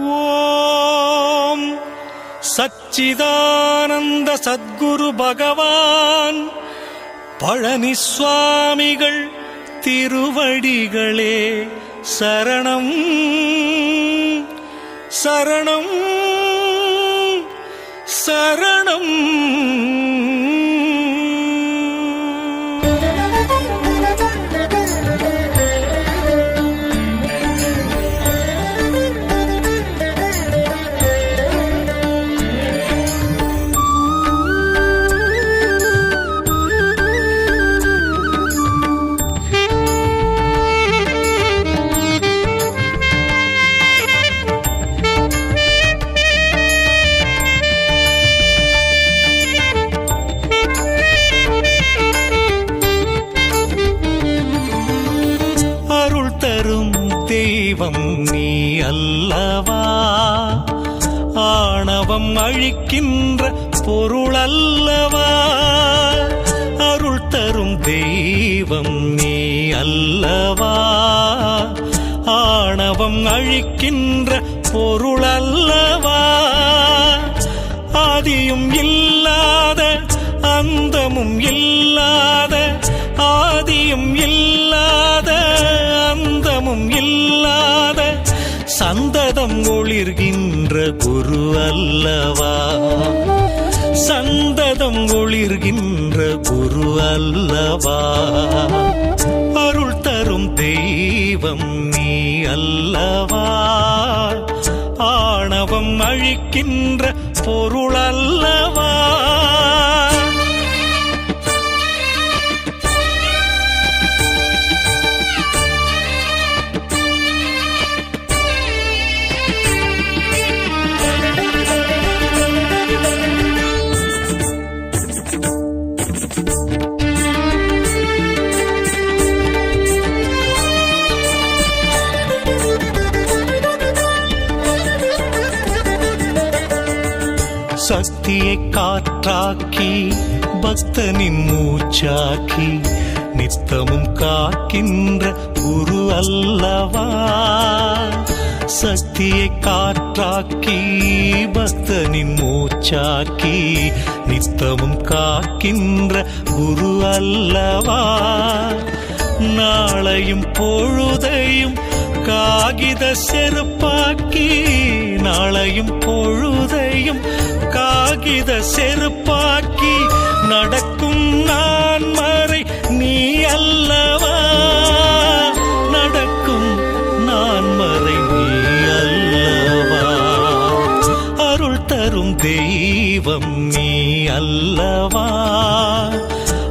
ஓம் சச்சிதானந்த சத்குரு பகவான் பழனி சுவாமிகள் திருவடிகளே சரணம். சரணம். சரணம். தெய்வம் நீ அல்லவா? ஆணவம் அழிக்கின்ற பொருள் அல்லவா? அருள் தரும் தெய்வம் நீ அல்லவா? ஆணவம் அழிக்கின்ற பொருள் அல்லவா? ஆதியும் இல்லாத அந்தமும் இல்லாத சந்ததம் ஒளிர்கின்ற குரு அல்லவா? சந்ததம் ஒளிர்கின்ற குரு அல்லவா? அருள் தரும் தெய்வம் நீ அல்லவா? ஆணவம் அழிக்கின்ற பொருள் அல்லவா? நின் மூச்சாக்கி நித்தமும் காக்கின்ற குரு அல்லவா? சக்தியை காற்றாக்கி பக்தனின் மூச்சாக்கி நித்தமும் காக்கின்ற குரு அல்லவா? நாளையும் பொழுதையும் காகித செருப்பாக்கி நாளையும் பொழுதையும் காகித செருப்பாக்கி நடக்கும் நான் மறை நீ அல்லவா? நடக்கும் நான் மறை நீ அல்லவா? அருள் தரும் தெய்வம் நீ அல்லவா?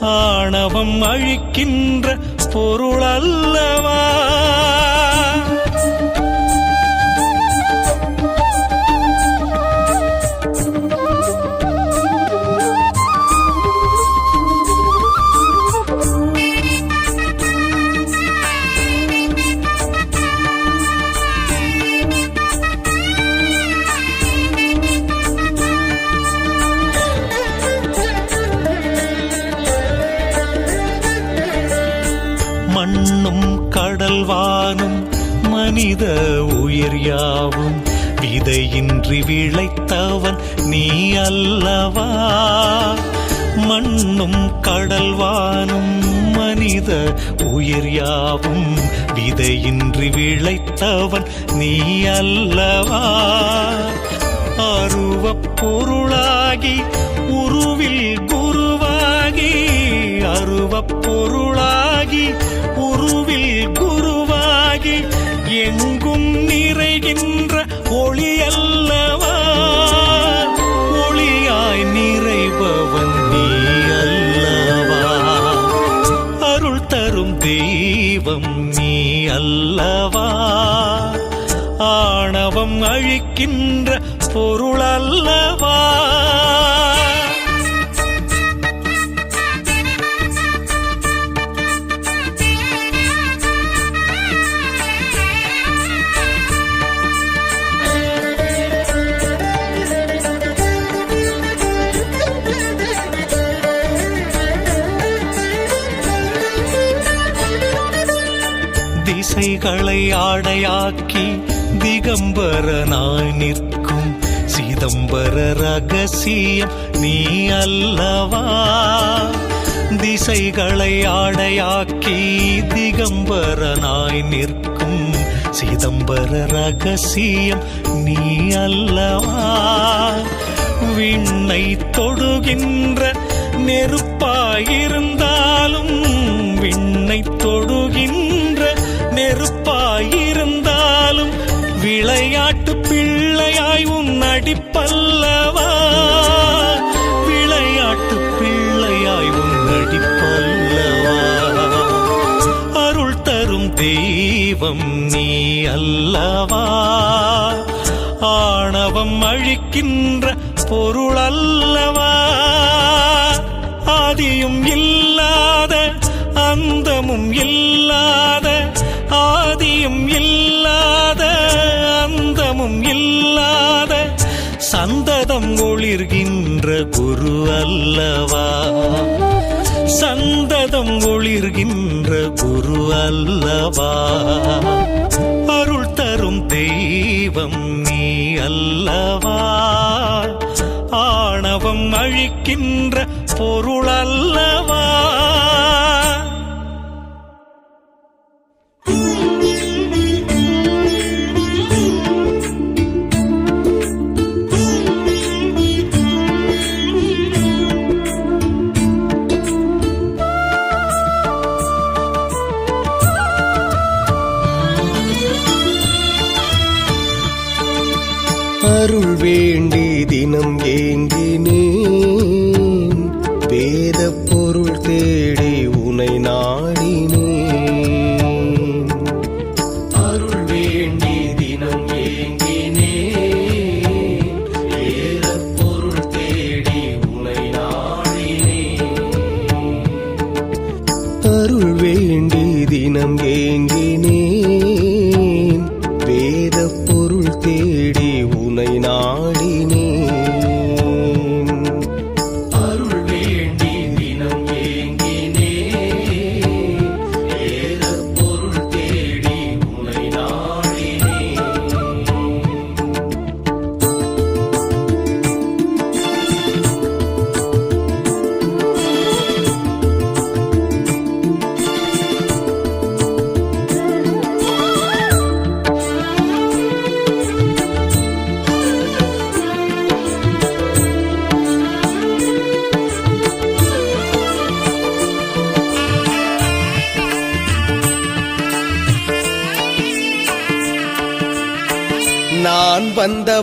ஆணவம் அழிக்கின்ற பொருள் அல்லவா? மனித உயிர் யாவும் விதையின்றி விளைத்தவன் நீ அல்லவா? மண்ணும் கடல்வானும் மனித உயிர் யாவும் விதையின்றி விளைத்தவன் நீ அல்லவா? அருவப் பொருளாகி உருவில் குருவாகி அருவப் பொருளாகி நிறைகின்ற ஒளியல்லவா? ஒளியாய் நிறைபவன் நீ அல்லவா அருள் தரும் தெய்வம் நீ அல்லவா ஆணவம் அழிக்கின்ற பொருள் அல்லவா திசை திசைகளை ஆடையாக்கி திகம்பரனாய் நிற்கும் சிதம்பர ரகசியம் நீ அல்லவா? திசைகளை ஆடையாக்கி திகம்பரனாய் நிற்கும் சிதம்பர ரகசியம் நீ அல்லவா? விண்ணை தொடுகின்ற நெருப்பாயிருந்தாலும் விண்ணை தொடு விளையாட்டு பிள்ளையாய் உன் நடிப்பல்லவா விளையாட்டு பிள்ளையாய் உன் நடிப்பல்லவா அருள் தரும் தெய்வம் நீ அல்லவா? ஆணவம் அழிக்கின்ற பொருள் அல்லவா? ஆதியும் இல்லாத அந்தமும் இல்லை அந்தமும் இல்லாத சந்ததம் ஒளிர்கின்ற குரு அல்லவா? சந்ததம் ஒளிர்கின்ற குரு அல்லவா? அருள் தரும் தெய்வம் நீ அல்லவா? ஆணவம் அழிக்கின்ற பொருள் அல்லவா? தினம் ஏங்கினேன்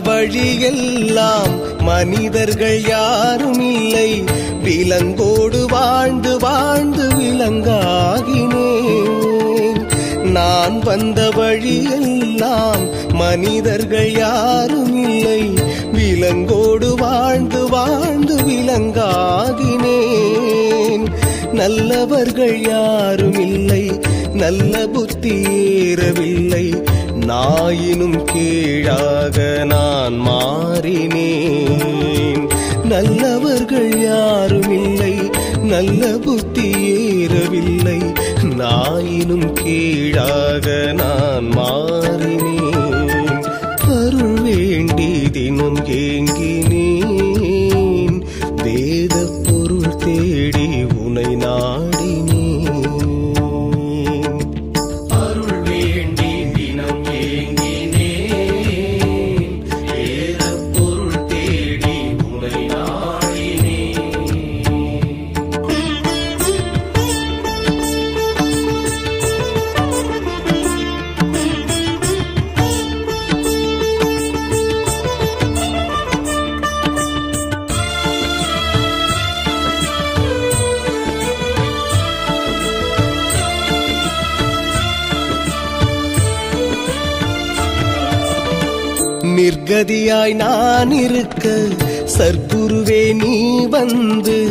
வழியெல்லாம் மனிதர்கள் யாரும் இல்லை. விலங்கோடு வாழ்ந்து வாழ்ந்து விலங்காகினேன். நான் வந்த வழியெல்லாம் மனிதர்கள் யாரும் இல்லை. விலங்கோடு வாழ்ந்து வாழ்ந்து விலங்காகினேன். நல்லவர்கள் யாரும் இல்லை. நல்ல புத்தி ஏறவில்லை. நாயினும் கீழாக நான் மாறினேன். நல்லவர்கள் யாரும் இல்லை நல்ல புத்தி ஏறவில்லை. நாயினும் கீழாக நான் மாறினேன். அருள் வேண்டி தினம் ஏங்கினேன். நான் இருக்க சர்க்குருவே நீ வந்து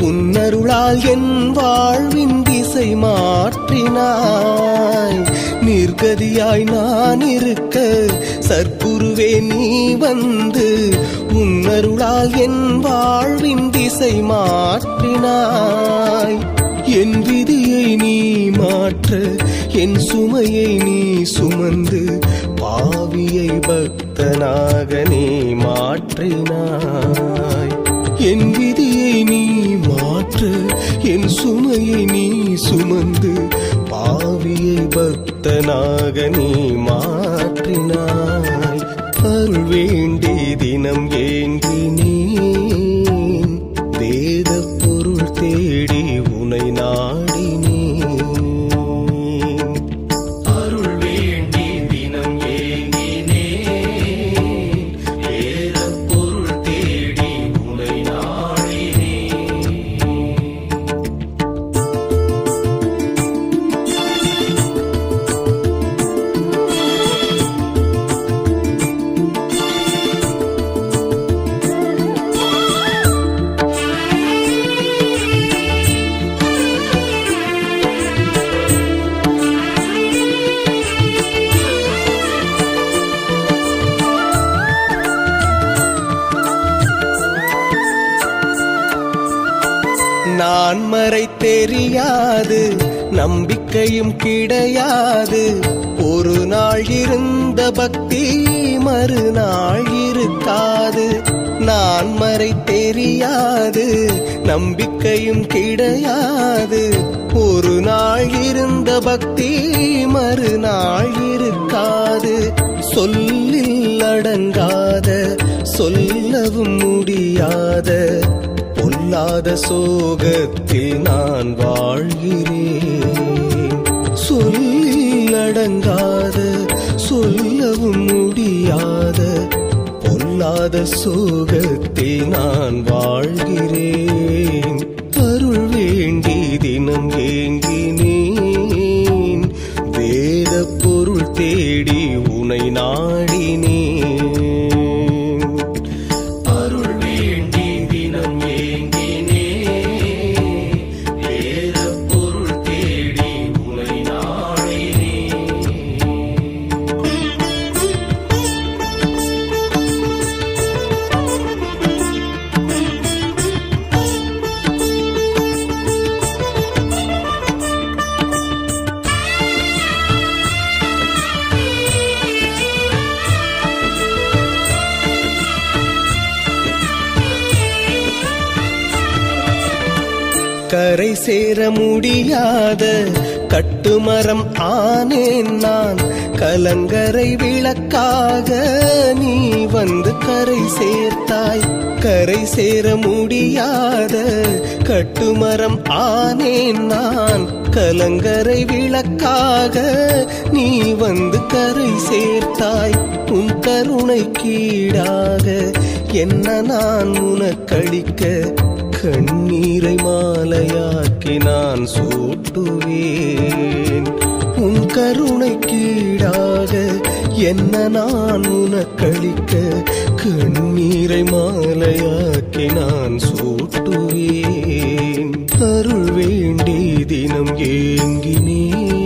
உன்னருளால் என் வாழ்வின் திசை மாற்றினாய். நிர்கதியாய் நான் இருக்க சர்க்குருவே நீ வந்து உன்னருளால் என் வாழ்வின் திசை மாற்றினாய். என் விதியை நீ மாற்ற என் சுமையை நீ சுமந்து பாவியை பக்தனாக நீ மாற்றினாய். என் விதியை நீ மாற்ற என் சுமையை நீ சுமந்து பாவியை பக்தனாக நீ மாற்றினாய். அருள் வேண்டி தினம் ஏங்கினேன் வன்மறை மறை தெரியாது நம்பிக்கையும் கிடையாது. ஒரு நாள் இருந்த பக்தி மறுநாள் இருக்காது. நான் மறை தெரியாது நம்பிக்கையும் கிடையாது. ஒரு நாள் இருந்த பக்தி மறுநாள் இருக்காது. சொல்லில் அடங்காத சொல்லவும் முடியாத இல்லாத சோகத்தில் நான் வாழ்கிறேன். சொல்லில் அடங்காத சொல்லவும் முடியாத பொல்லாத சோகத்தில் நான் வாழ்கிறேன். அருள் வேண்டி தினம் ஏங்கினேன் வேத பொருள் தேடி உனை நாடினேன். கரை சேர முடியாத கட்டுமரம் ஆனேன் நான். கலங்கரை விளக்காக நீ வந்து கரை சேர்த்தாய். கரை சேர முடியாத கட்டுமரம் ஆனேன் நான். கலங்கரை விளக்காக நீ வந்து கரை சேர்த்தாய். உன் கருணை கீடாக என்ன நான் உனக்களிக்க கண்ணீரை நான் சூட்டுவேன். உன் கருணை கீழாக என்ன நான் உனக்களிக்க? கண்ணீரை மாலையாக்கி நான் சூட்டுவேன். அருள் வேண்டி தினம் ஏங்கினேன்.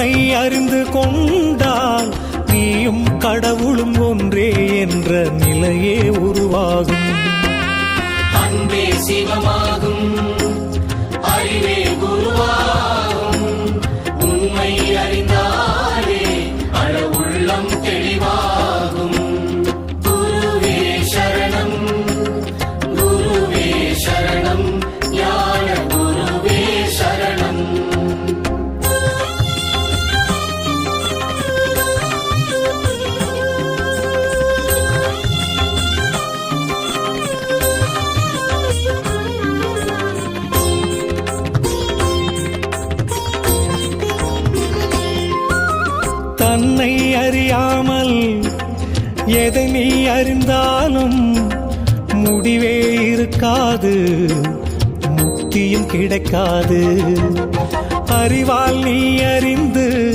உன்னை அறிந்து கொண்டால் நீயும் கடவுளும் ஒன்றே என்ற நிலையே உருவாகும். அன்பே சிவமாகும் அறிவே குருவாகும் உண்மை அறிந்த எதை நீ அறிந்தாலும் முடிவே இருக்காது முக்தியும் கிடைக்காது. அறிவால் நீ அறிந்து